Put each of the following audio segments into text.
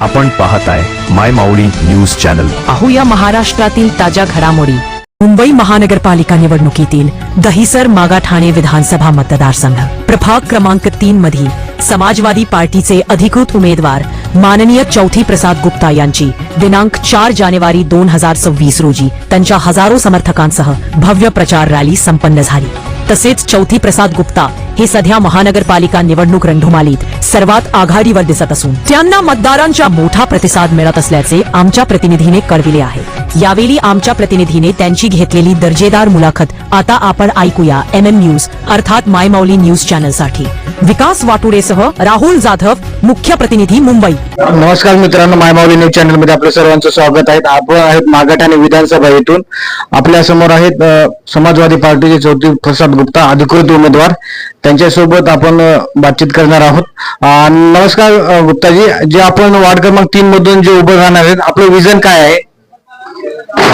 आपण पाहताय माय माऊली news channel. पाहूया महाराष्ट्रातील ताज्या घडामोडी. मुंबई महानगरपालिका निवडणुकीतील दहिसर मागा ठाणे विधानसभा मतदारसंघ. प्रभाग क्रमांक तीन मधील समाजवादी पार्टीचे अधिकृत उमेदवार माननीय चौथी प्रसाद गुप्ता यांची दिनांक चार जानेवारी दोन हजार सव्वीस रोजी त्यांच्या हजारो समर्थकांसह भव्य प्रचार रॅली संपन्न झाली. तसेच चौथी प्रसाद गुप्ता हे सध्या महानगरपालिका निवडणूक रणधुमालीत सर्वात आघाडीवर दिसत असून त्यांना मतदारांचा मोठा प्रतिसाद मिळत असल्याचे आमच्या प्रतिनिधीने कळविले आहे. यावेळी आमच्या प्रतिनिधीने त्यांची घेतलेली दर्जेदार मुलाखत आता आपण ऐकूया एम एम न्यूज अर्थात माय माऊली न्यूज चॅनलसाठी. विकास वाटुडेसह राहुल जाधव मुख्य प्रतिनिधी मुंबई. नमस्कार मित्रांनो मायमावली न्यूज चॅनलमध्ये आपलं सर्वांचं स्वागत आहे. आपण आहेत मागाठाणे विधानसभा येथून आपल्यासमोर आहेत समाजवादी पार्टीचे चौथी प्रसाद गुप्ता अधिकृत उमेदवार. त्यांच्यासोबत आपण बातचीत करणार आहोत. नमस्कार गुप्ताजी. जे आपण वार्ड क्रमांक तीन मधून जे उभं राहणार आहेत आपलं विजन काय आहे?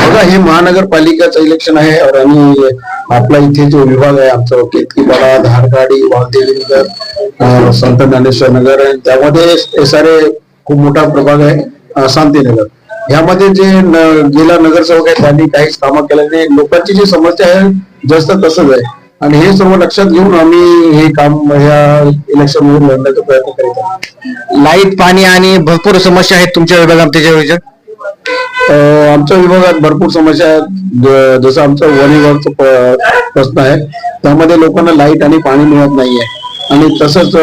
बघा हे महानगरपालिकाचं इलेक्शन आहे आणि आपला इथे जो विभाग आहे आमचा केतकीपाडा धारगाडी वालदेवी नगर संत ज्ञानेश्वर नगर आणि त्यामध्ये हे सारे खूप मोठा प्रभाग आहे शांतीनगर. ह्यामध्ये जे न- गेला नगरसेवक आहे त्यांनी काहीच कामं केलं नाही. लोकांची जी समस्या आहे जास्त तसंच आहे. आणि हे सर्व लक्षात घेऊन आम्ही हे काम या इलेक्शन मधून लढण्याचा प्रयत्न करीत आहोत. लाइट पाणी आणि भरपूर समस्या आहेत तुमच्या विभागात त्याच्या आमच्या विभागात भरपूर समस्या आहेत. जसं आमचं वन विभागचं प्रश्न आहे. त्यामध्ये लोकांना लाइट आणि पाणी मिळत नाहीये. आणि तसंच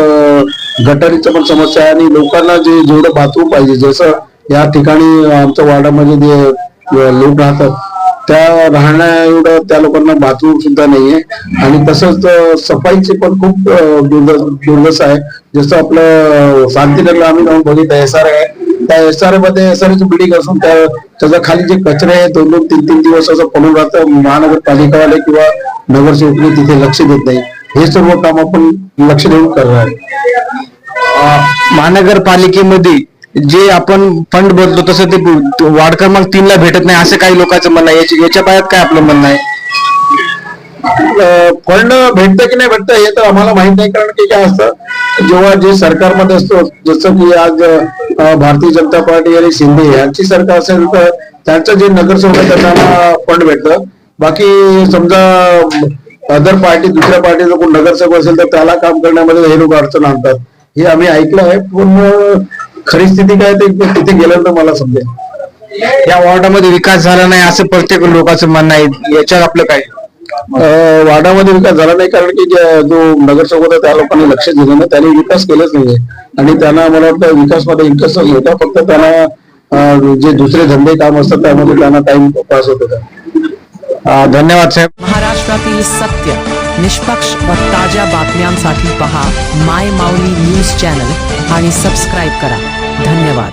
गटारीचं पण समस्या आहे. आणि लोकांना जे जेवढं बाथरूम पाहिजे जसं या ठिकाणी आमच्या वार्डामध्ये जे लोक राहतात त्या राहण्या एवढं त्या लोकांना बाथरूम सुद्धा नाहीये. आणि तसंच सफाईची पण खूप अं, दुर्दशा आहे. जसं आपलं शांतीनगरला आम्ही जाऊन बघितलं एस आर आहे. त्या एस आरमध्ये एस आर बिल्डिंग असून त्या त्याच्याखाली जे कचरे आहे दोन दोन तीन तीन दिवस असं पडून राहतं. महानगरपालिकावाले किंवा नगरसेवकने तिथे लक्ष देत नाही. हे सर्व काम आपण लक्ष देऊन करणार. आहे महानगरपालिकेमध्ये जे आपण फंड बदलतो तसं ते वार्ड क्रमांक तीन ला भेटत नाही असं काही लोकांचं म्हणणं आहे. याच्या- याच्या पायात काय आपलं म्हणणं आहे? फंड भेटतं की नाही भेटतं हे तर आम्हाला माहीत नाही. कारण की काय असतं जेव्हा जे सरकारमध्ये असतो जसं की आज भारतीय जनता पार्टी आणि शिंदे यांची सरकार असेल तर त्यांचं जे नगरसेवक आहे त्यांना फंड भेटत. बाकी समजा अदर पार्टी दुसऱ्या पार्टीचा कोण नगरसेवक असेल तर त्याला काम करण्यामध्ये हे लोक अडचण आणतात. हे आम्ही ऐकलं आहे पण खरी स्थिती काय ते तिथे गेल्यानंतर मला समजेल. या वॉर्डामध्ये विकास झाला नाही असं प्रत्येक लोकांचं म्हणणं आहे. याच्यावर आपलं काय? वार्डामध्ये विकास झाला नाही कारण की जे- नगरसेवक होता त्या लोकांनी लक्ष दिलं नाही त्यांनी विकास केलाच नाहीये. आणि त्यांना मला वाटतं विकासमध्ये इंटरेस्ट होता फक्त त्यांना जे दुसरे धंदे काम असतात त्यामध्ये त्यांना टाइम पास होत होता. धन्यवाद साहेब. महाराष्ट्रातील सत्य निष्पक्ष व ताज्या बातम्यांसाठी पहा माय माऊली न्यूज चॅनल आणि सबस्क्राईब करा. धन्यवाद.